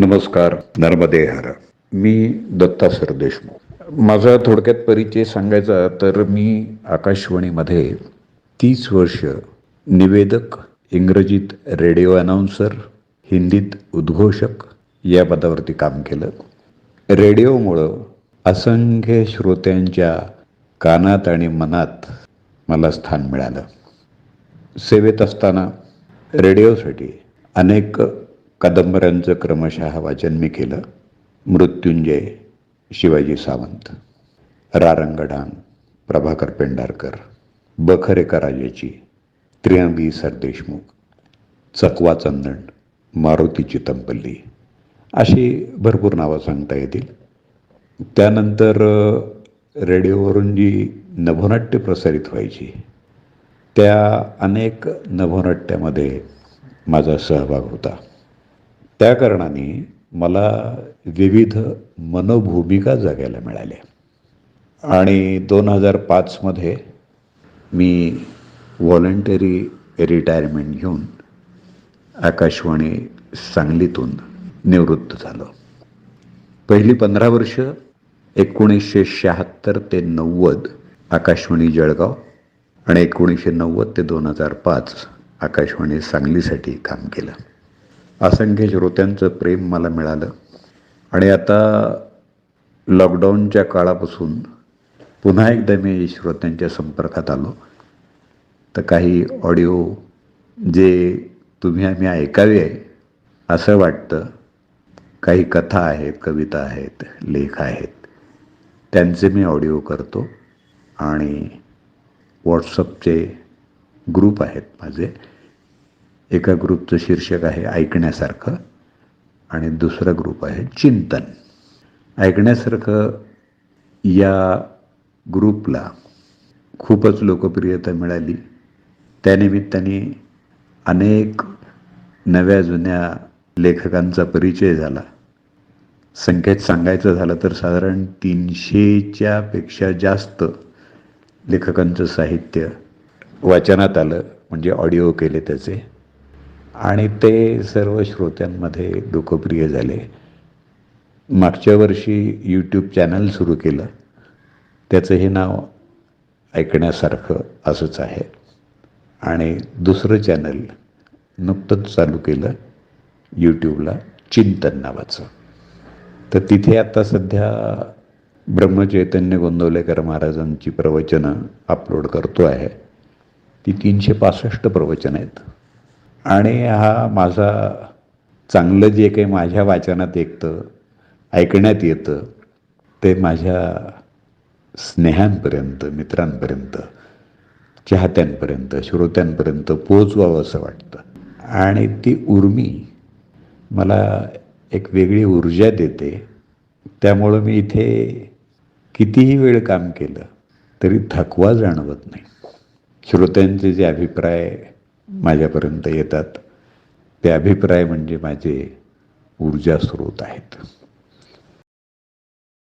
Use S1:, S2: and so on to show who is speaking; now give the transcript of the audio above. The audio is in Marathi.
S1: नमस्कार नर्मदे हर मी दत्ता सरदेशमुख. माझा थोडक्यात परिचय सांगायचा तर मी आकाशवाणीमध्ये तीस वर्ष निवेदक इंग्रजीत रेडिओ अनाऊन्सर हिंदीत उद्घोषक या पदावरती काम केलं. रेडिओमुळं असंख्य श्रोत्यांच्या कानात आणि मनात मला स्थान मिळालं. सेवेत असताना रेडिओसाठी अनेक कादंबऱ्यांचं क्रमशः वाचन मी केलं. मृत्युंजय शिवाजी सावंत रारंगडांग प्रभाकर पेंढारकर बखर एका राजाची त्रियांबी सरदेशमुख चकवा चंदन मारुती चितंपल्ली अशी भरपूर नावं सांगता येतील. त्यानंतर रेडिओवरून जी नभोनाट्य प्रसारित व्हायची त्या अनेक नभोनाट्यामध्ये माझा सहभाग होता. त्या कारणाने मला विविध मनोभूमिका जगायला मिळाल्या. आणि दोन हजार पाचमध्ये मी व्हॉलंटरी रिटायरमेंट घेऊन आकाशवाणी सांगलीतून निवृत्त झालो. पहिली पंधरा वर्ष एकोणीसशे शहात्तर ते नव्वद आकाशवाणी जळगाव आणि एकोणीसशे नव्वद ते दोन हजार पाच आकाशवाणी सांगलीसाठी काम केलं. असंख्य श्रोत्यांचं प्रेम मला मिळालं. आणि आता लॉकडाऊनच्या काळापासून पुन्हा एकदा मी श्रोत्यांच्या संपर्कात आलो. तर काही ऑडिओ जे तुम्ही आम्ही ऐकावे आहे असं वाटतं. काही कथा आहेत कविता आहेत लेख आहेत त्यांचे मी ऑडिओ करतो. आणि व्हॉट्सअपचे ग्रुप आहेत माझे. एका ग्रुपचं शीर्षक आहे ऐकण्यासारखं आणि दुसरा ग्रुप आहे चिंतन. ऐकण्यासारखं या ग्रुपला खूपच लोकप्रियता मिळाली. त्यानिमित्ताने अनेक नव्या जुन्या लेखकांचा परिचय झाला. संख्येत सांगायचं झालं तर साधारण तीनशेच्या पेक्षा जास्त लेखकांचं साहित्य वाचनात आलं म्हणजे ऑडिओ केले त्याचे. आणि ते सर्व श्रोत्यांमध्ये लोकप्रिय झाले. मागच्या वर्षी यूट्यूब चॅनल सुरू केलं. त्याचं हे नाव ऐकण्यासारखं असंच आहे. आणि दुसरं चॅनल नुकतंच चालू केलं यूट्यूबला चिंतन नावाचं तर तिथे आता सध्या ब्रह्मचैतन्य गोंदवलेकर महाराजांची प्रवचनं अपलोड करतो आहे ती तीनशे पासष्ट प्रवचनं आहेत. आणि हा माझा चांगलं जे काही माझ्या वाचनात ऐकतं ऐकण्यात येतं ते माझ्या स्नेहांपर्यंत मित्रांपर्यंत चाहत्यांपर्यंत श्रोत्यांपर्यंत पोहोचवावं असं वाटतं. आणि ती उर्मी मला एक वेगळी ऊर्जा देते. त्यामुळं मी इथे कितीही वेळ काम केलं तरी थकवा जाणवत नाही. श्रोत्यांचे जे अभिप्राय माझ्यापर्यंत येतात. ते अभिप्राय म्हणजे माझे ऊर्जा स्रोत आहेत.